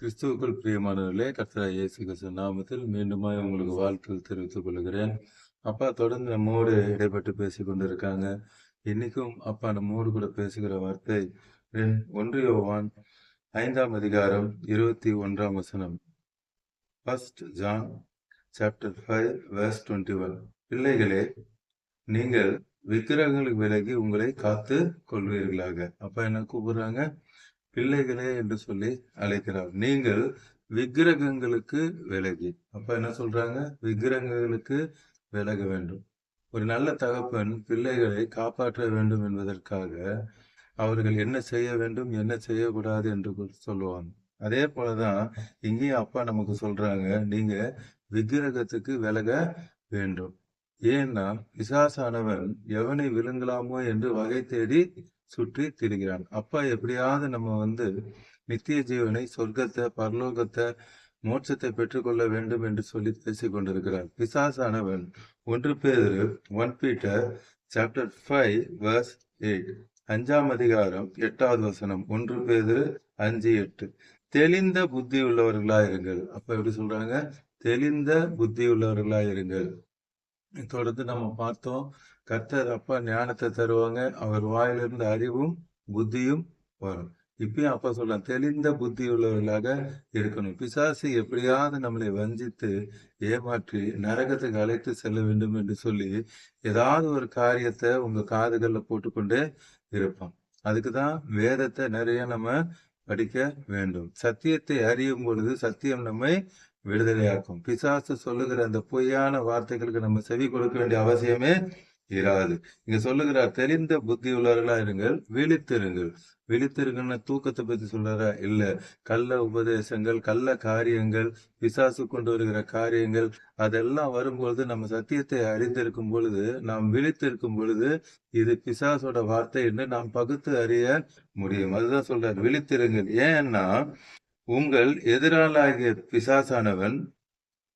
கிறிஸ்துவுக்குள் பிரியமானவர்களே கர்த்தராகிய இயேசு கிறிஸ்து நாமத்தில் மீண்டுமாய் உங்களுக்கு வாழ்த்துக்கள் தெரிவித்துக் கொள்கிறேன். அப்பா தொடர்ந்து நம்மோடு இடைப்பட்டு பேசி கொண்டிருக்காங்க. இன்னைக்கும் அப்பா நம்மோடு கூட பேசுகிற வார்த்தை ஒன்று யோவான் ஐந்தாம் அதிகாரம் இருபத்தி ஒன்றாம் வசனம். First John chapter five verse twenty one பிள்ளைகளே நீங்கள் விக்கிரகங்களுக்கு விலகி உங்களை காத்து கொள்வீர்களாக. அப்பா என்ன கூப்பிடுறாங்க? பிள்ளைகளே என்று சொல்லி அழைக்கிறார். நீங்கள் விக்கிரகங்களுக்கு விலகி. அப்ப என்ன சொல்றாங்க? விக்கிரகங்களுக்கு விலக வேண்டும். ஒரு நல்ல தகப்பன் பிள்ளைகளை காப்பாற்ற வேண்டும் என்பதற்காக அவர்கள் என்ன செய்ய வேண்டும் என்ன செய்யக்கூடாது என்று சொல்லுவாங்க. அதே போலதான் இங்கேயும் அப்பா நமக்கு சொல்றாங்க நீங்க விக்கிரகத்துக்கு விலக வேண்டும். ஏன்னா பிசாசானவன் எவனை விழுங்கலாமோ என்று வகை தேடி சுற்றி திரிகிறான். அப்பா எப்படியாவது நம்ம வந்து நித்திய ஜீவனை சொர்க்கத்தை பரலோகத்தை மோட்சத்தை பெற்றுக்கொள்ள வேண்டும் என்று சொல்லி பேசிக் கொண்டிருக்கிறார் பிசாசானவன் ஒன்று பேர் one Peter chapter five verse eight அஞ்சாம் அதிகாரம் எட்டாவது வசனம். ஒன்று பேர் அஞ்சு எட்டு. தெளிந்த புத்தி உள்ளவர்களா இருங்கள் அப்ப எப்படி சொல்றாங்க? தெளிந்த புத்தி உள்ளவர்களா இருங்கள் தொடர்ந்து நம்ம பார்த்தோம். கர்த்தர் அப்பா ஞானத்தை தருவாங்க. அவர் வாயிலிருந்து அறிவும் புத்தியும் வரும். இப்பயும் அப்பா சொல்லலாம் தெளிந்த புத்தி உள்ளவர்களாக இருக்கணும். பிசாசு எப்படியாவது நம்மளை வஞ்சித்து ஏமாற்றி நரகத்துக்கு அழைத்து செல்ல வேண்டும் என்று சொல்லி ஏதாவது ஒரு காரியத்தை உங்க காதுகளில் போட்டுக்கொண்டே இருப்பான். அதுக்கு தான் வேதத்தை நிறைய நம்ம படிக்க வேண்டும். சத்தியத்தை அறியும் பொழுது சத்தியம் நம்மை விடுதலையாக்கும். பிசாசு சொல்லுகிற அந்த பொய்யான வார்த்தைகளுக்கு நம்ம செவி கொடுக்க வேண்டிய அவசியமே இராது. இங்க சொல்லுகிறார் தெரிந்த புத்தி உள்ளவர்களா இருங்கள் விழித்திருங்கள். விழித்திருங்கன்னு தூக்கத்தை பத்தி சொல்றாரா? இல்ல. கள்ள உபதேசங்கள் கள்ள காரியங்கள் விசாசு கொண்டு வருகிற காரியங்கள் அதெல்லாம் வரும்பொழுது நம்ம சத்தியத்தை அறிந்திருக்கும் பொழுது நாம் விழித்திருக்கும் பொழுது இது பிசாசோட வார்த்தை என்று நாம் பகுத்து அறிய முடியும். அதுதான் சொல்றார் விழித்திருங்கள். ஏன்னா உங்கள் எதிராளாகிய பிசாசானவன்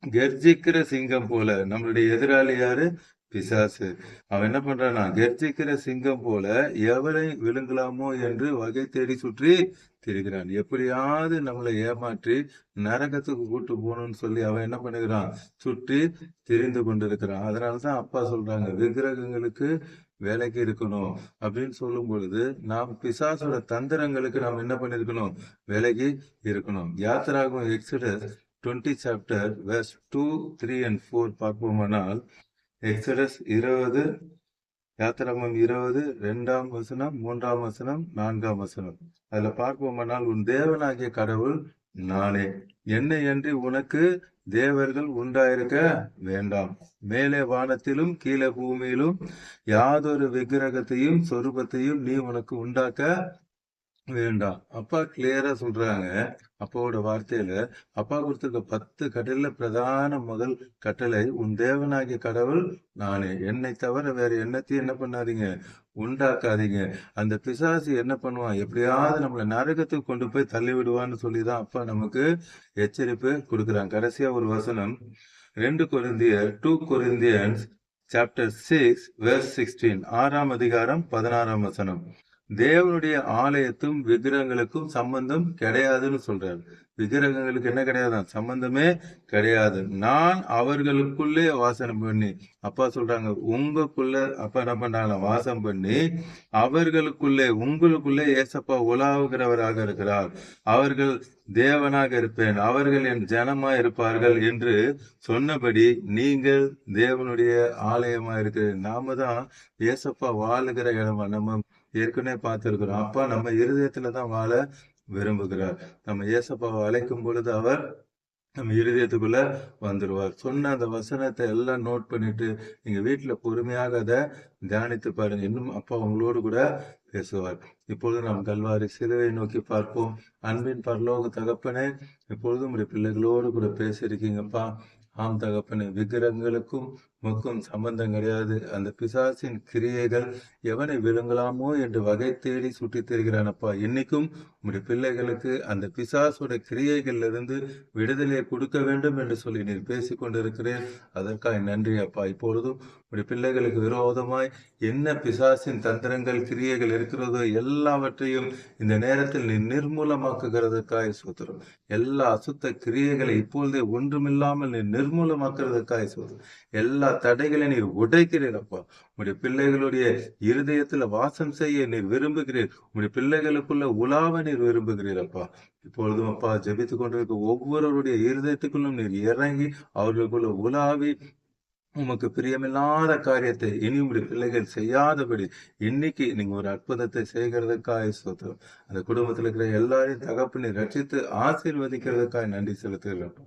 கர்ஜிக்கிற சிங்கம் போல நம்மளுடைய எதிராளி யாரு? பிசாசு. அவன் என்ன பண்றானா? கர்ஜிக்கிற சிங்கம் போல எவரை விழுங்கலாமோ என்று வகை தேடி சுற்றி திரிகிறான். எப்படியாவது நம்மளை ஏமாற்றி நரகத்துக்கு கூட்டு போகணும்னு சொல்லி அவன் என்ன பண்ணுகிறான்? சுற்றி திரிந்து கொண்டிருக்கிறான். அதனாலதான் அப்பா சொல்றாங்க விக்கிரகங்களுக்கு வேலைக்கு இருக்கணும் அப்படின்னு சொல்லும் பொழுது நாம் பிசாசோட தந்திரங்களுக்கு நாம் என்ன பண்ணிருக்கணும் விலகி இருக்கணும். யாத்திராகும் Exodus twenty chapter verse two three and four பார்ப்போமானால் எக்ஸடஸ் இருபது யாத்திராமம் இருபது ரெண்டாம் வசனம் மூன்றாம் வசனம் நான்காம் வசனம். அதுல பார்ப்போமானால் உன் தேவனாகிய கடவுள் நானே. என்னை அன்றி உனக்கு தேவர்கள் உண்டாயிருக்க வேண்டாம். மேலே வானத்திலும் கீழே பூமியிலும் யாதொரு விக்கிரகத்தையும் சொரூபத்தையும் நீ உனக்கு உண்டாக்க வேண்டாம் அப்பா கிளியரா சொல்றாங்க. அப்பாவோட வார்த்தையில அப்பா கொடுத்திருக்க பத்து கடல்ல பிரதான முதல் கட்டளை உன் தேவனாகிய கடவுள் நானே. என்னை தவிர வேற என்னத்தையும் என்ன பண்ணாதீங்க? உண்டாக்காதீங்க. அந்த பிசாசு என்ன பண்ணுவான்? எப்படியாவது நம்மளை நரகத்துக்கு கொண்டு போய் தள்ளி விடுவான்னு சொல்லிதான் அப்பா நமக்கு எச்சரிப்பு கொடுக்குறாங்க. கடைசியா ஒரு வசனம். ரெண்டு Corinthians two Corinthians chapter six verse sixteen ஆறாம் அதிகாரம் பதினாறாம் வசனம். தேவனுடைய ஆலயத்தும் விக்கிரகங்களுக்கும் சம்பந்தம் கிடையாதுன்னு சொல்றாரு. விக்கிரகங்களுக்கு என்ன கிடையாதான் சம்பந்தமே கிடையாது. நான் அவர்களுக்குள்ளே வாசனம் பண்ணி அப்பா சொல்றாங்க உங்களுக்குள்ள அப்பா என்ன பண்றாங்க வாசம் பண்ணி அவர்களுக்குள்ளே உங்களுக்குள்ளே ஏசப்பா உலாவுகிறவராக இருக்கிறார். அவர்கள் தேவனாக இருப்பேன் அவர்கள் என் ஜனமா இருப்பார்கள் என்று சொன்னபடி நீங்கள் தேவனுடைய ஆலயமா இருக்கிற நாம தான் ஏசப்பா வாழுகிற இடமா நம்ம ஏற்கனவே பார்த்திருக்கிறோம். அப்பா நம்ம இருதயத்துல தான் வாழ விரும்புகிறார். நம்ம ஏசப்பாவை அழைக்கும் பொழுது அவர் நம்ம இருதயத்துக்குள்ள வந்துடுவார் சொன்ன அந்த வசனத்தை எல்லாம் நோட் பண்ணிட்டு நீங்க வீட்டுல பொறுமையாக அதை தியானித்து பாருங்க. இன்னும் அப்பா உங்களோடு கூட பேசுவார். இப்பொழுது நாம் கல்வாரி சிலுவை நோக்கி பார்ப்போம். அன்பின் பரலோக தகப்பனே இப்பொழுதும் உடைய பிள்ளைகளோடு கூட பேசியிருக்கீங்கப்பா. ஆம் தகப்பனே விக்கிரகங்களுக்கும் முக்கும் சம்பந்தம் கிடையாது. அந்த பிசாசின் கிரியைகள் எவனை விழுங்கலாமோ என்று வகை தேடி சுற்றித் தருகிறானப்பா அப்பா. இன்னைக்கும் உம்முடைய பிள்ளைகளுக்கு அந்த பிசாசோட கிரியைகளிலிருந்து விடுதலை விடுதலையை கொடுக்க வேண்டும் என்று சொல்லி நீர் பேசி கொண்டிருக்கிறேன். அதற்காக நன்றி அப்பா. இப்பொழுதும் உடைய பிள்ளைகளுக்கு விரோதமாய் என்ன பிசாசின் தந்திரங்கள் கிரியைகள் இருக்கிறதோ எல்லாவற்றையும் இந்த நேரத்தில் நீ நிர்மூலமாக்குகிறதுக்காய் சூத்திரம். எல்லா அசுத்த கிரியைகளை இப்பொழுதே ஒன்றுமில்லாமல் நீ நிர்மூலமாக்குறதுக்காய் சூத்திரம். எல்லா தடைகளை நீர் உடைக்கிறீர் அப்பா. உடைய பிள்ளைகளுடைய இருதயத்துல வாசம் செய்ய நீர் விரும்புகிறீர். உடைய பிள்ளைகளுக்குள்ள உலாவ நீர் விரும்புகிறீர் அப்பா. இப்பொழுதும் அப்பா ஜபித்து கொண்டிருக்க ஒவ்வொருவருடைய இருதயத்துக்குள்ளும் நீர் இறங்கி அவர்களுக்குள்ள உலாவி உமக்கு பிரியமில்லாத காரியத்தை இனி உங்களுடைய பிள்ளைகள் செய்யாதபடி இன்னைக்கு நீங்க ஒரு அற்புதத்தை செய்கிறதுக்காக சொத்துறோம் அந்த குடும்பத்தில் இருக்கிற எல்லாரையும் தகப்பனை ரட்சித்து ஆசீர்வதிக்கிறதுக்காக நன்றி செலுத்துகிறோம்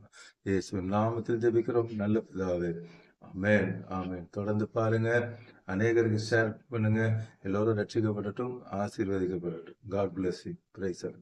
இயேசு நாமத்தில் ஜபிக்கிறோம். நல்ல பிதாவே ஆமென் ஆமென். தொடர்ந்து பாருங்க. அநேகருக்கு ஷேர் பண்ணுங்க. எல்லோரும் ரட்சிக்கப்படட்டும் ஆசீர்வதிக்கப்படட்டும். God bless you brazier